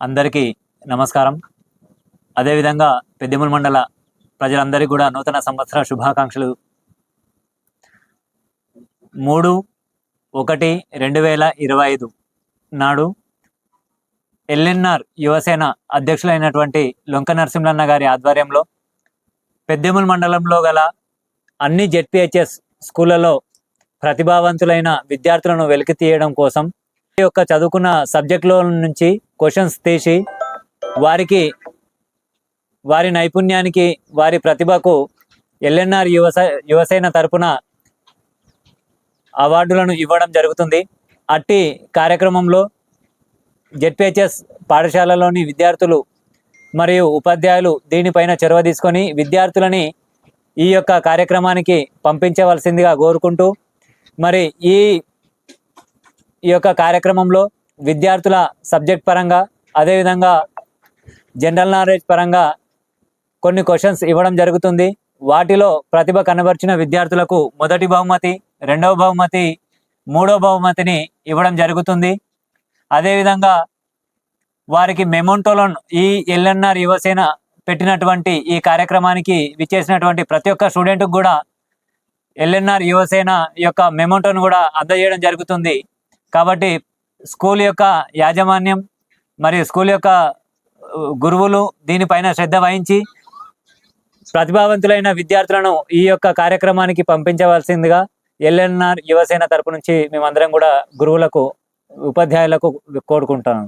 అందరికీ నమస్కారం. అదేవిధంగా పెద్దిమూల మండల ప్రజలందరికీ కూడా నూతన సంవత్సర శుభాకాంక్షలు. మూడు ఒకటి రెండు వేల ఇరవై ఐదు నాడు ఎల్ఎన్ఆర్ యువసేన అధ్యక్షులైనటువంటి లొంక నరసింహన్న గారి ఆధ్వర్యంలో పెద్దిమూల మండలంలో గల అన్ని జెడ్పిహెచ్ఎస్ స్కూళ్ళలో ప్రతిభావంతులైన విద్యార్థులను వెలికి తీయడం కోసం యొక్క చదువుకున్న సబ్జెక్టులో నుంచి క్వశ్చన్స్ తీసి వారికి వారి నైపుణ్యానికి వారి ప్రతిభకు ఎల్ఎన్ఆర్ యువస యువసేన తరపున అవార్డులను ఇవ్వడం జరుగుతుంది. అట్టి కార్యక్రమంలో జెడ్పిహెచ్ఎస్ పాఠశాలలోని విద్యార్థులు మరియు ఉపాధ్యాయులు దీనిపైన చొరవ తీసుకొని విద్యార్థులని ఈ యొక్క కార్యక్రమానికి పంపించవలసిందిగా కోరుకుంటూ మరి ఈ ఈ యొక్క కార్యక్రమంలో విద్యార్థుల సబ్జెక్ట్ పరంగా అదేవిధంగా జనరల్ నాలెడ్జ్ పరంగా కొన్ని క్వశ్చన్స్ ఇవ్వడం జరుగుతుంది. వాటిలో ప్రతిభ కనబర్చిన విద్యార్థులకు మొదటి బహుమతి రెండవ బహుమతి మూడవ బహుమతిని ఇవ్వడం జరుగుతుంది. అదేవిధంగా వారికి మెమోంటోలోన్ ఈ ఎల్ఎన్ఆర్ యువసేన పెట్టినటువంటి ఈ కార్యక్రమానికి విచ్చేసినటువంటి ప్రతి ఒక్క స్టూడెంట్కు కూడా ఎల్ఎన్ఆర్ యువసేన యొక్క మెమోంటోను కూడా అందజేయడం జరుగుతుంది. కాబట్టి స్కూల్ యొక్క యాజమాన్యం మరియు స్కూల్ యొక్క గురువులు దీనిపైన శ్రద్ధ వహించి ప్రతిభావంతులైన విద్యార్థులను ఈ యొక్క కార్యక్రమానికి పంపించవలసిందిగా ఎల్ఎన్ఆర్ యువసేన తరపు నుంచి మేమందరం కూడా గురువులకు ఉపాధ్యాయులకు కోరుకుంటాను